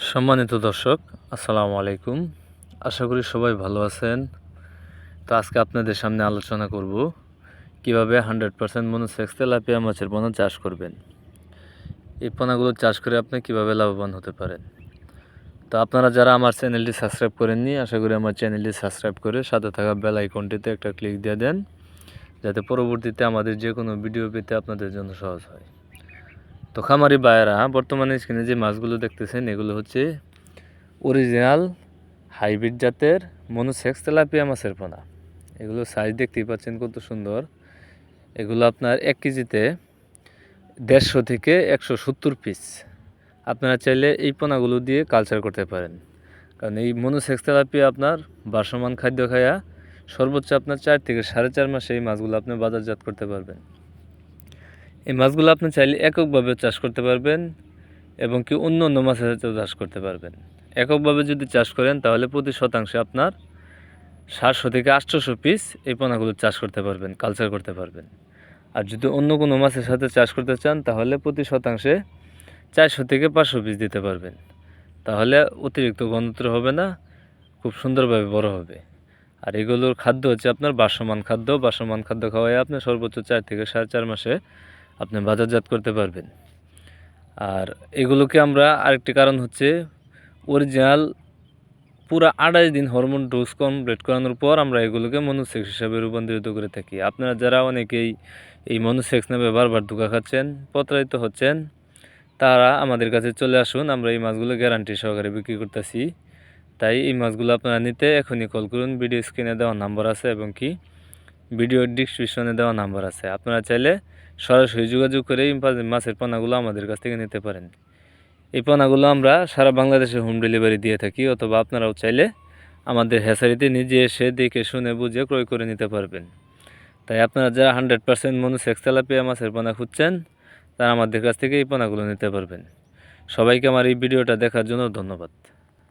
সম্মানিত দর্শক, আসসালামু আলাইকুম। আশা করি সবাই ভালো আছেন। তো আজকে আপনাদের সামনে আলোচনা করব, কীভাবে হান্ড্রেড পারসেন্ট মনোসেক্স তেলাপিয়া মাছের পোনা চাষ করবেন। এই পোনাগুলো চাষ করে আপনি কীভাবে লাভবান হতে পারেন। তো আপনারা যারা আমার চ্যানেলটি সাবস্ক্রাইব করেননি, আশা করি আমার চ্যানেলটি সাবস্ক্রাইব করে সাথে থাকা বেল আইকনটিতে একটা ক্লিক দিয়ে দেন, যাতে পরবর্তীতে আমাদের যে কোনো ভিডিও পেতে আপনাদের জন্য সহজ হয়। তো খামারি বায়েরা বর্তমানে স্ক্রিনে যে মাছগুলো দেখতেছেন, এগুলো হচ্ছে অরিজিনাল হাইব্রিড জাতের মনোসেক্স তেলাপিয়া মাছের পোনা। এগুলো সাইজ দেখতেই পাচ্ছেন কত সুন্দর। এগুলো আপনার এক কেজিতে দেড়শো থেকে একশো সত্তর পিস আপনারা চাইলে এই পোনাগুলো দিয়ে কালচার করতে পারেন। কারণ এই মনোসেক্স তেলাপিয়া আপনার বাসমান খাদ্য খায়া সর্বোচ্চ আপনার চার থেকে সাড়ে চার মাসে এই মাছগুলো আপনি বাজারজাত করতে পারবেন। এই মাছগুলো আপনি চাইলে এককভাবে চাষ করতে পারবেন এবং কি অন্য অন্য মাছের সাথেও চাষ করতে পারবেন। এককভাবে যদি চাষ করেন তাহলে প্রতি শতাংশে আপনার সাতশো থেকে আটশোশো পিস এই পোনাগুলো চাষ করতে পারবেন কালচার করতে পারবেন। আর যদি অন্য কোনো মাছের সাথে চাষ করতে চান তাহলে প্রতি শতাংশে চারশো থেকে পাঁচশো পিস দিতে পারবেন। তাহলে অতিরিক্ত গণত্র হবে না, খুব সুন্দরভাবে বড় হবে। আর এগুলোর খাদ্য হচ্ছে আপনার বাসমান খাদ্য। বাসমান খাদ্য খাওয়াই আপনি সর্বোচ্চ চার থেকে সাড়ে চার মাসে আপনি বাজারজাত করতে পারবেন। আর এগুলোকে আমরা আরেকটি কারণ হচ্ছে অরিজিনাল পুরো আড়াই দিন হরমোন ডোজ কমপ্লিট করানোর পর আমরা এগুলোকে মনোসেক্স হিসাবে রূপান্তরিত করে থাকি। আপনারা যারা অনেকেই এই মনোসেক্স নামে বারবার ধোকা খাচ্ছেন, প্রতারিত হচ্ছেন, তারা আমাদের কাছে চলে আসুন, আমরা এই মাছগুলো গ্যারান্টি সহকারে বিক্রি করতেছি। তাই এই মাছগুলো আপনারা নিতে এখনই কল করুন ভিডিও স্ক্রিনে দেওয়া নাম্বার আছে এবং কি ভিডিও ডিসক্রিপশনে দেওয়া নাম্বার আছে। আপনারা চাইলে সরাসরি যোগাযোগ করে মাছের পোনাগুলো আমাদের কাছ থেকে নিতে পারেন। এই পোনাগুলো আমরা সারা বাংলাদেশে হোম ডেলিভারি দিয়ে থাকি, অথবা আপনারাও চাইলে আমাদের হ্যাসারিতে নিজে এসে দেখে, শুনে, বুঝে ক্রয় করে নিতে পারবেন। তাই আপনারা যারা হান্ড্রেড পার্সেন্ট মনুসেক্স তেলাপিয়া মাছের পোনা খুঁজছেন, তারা আমাদের কাছ থেকে এই পোনাগুলো নিতে পারবেন। সবাইকে আমার এই ভিডিওটা দেখার জন্য ধন্যবাদ।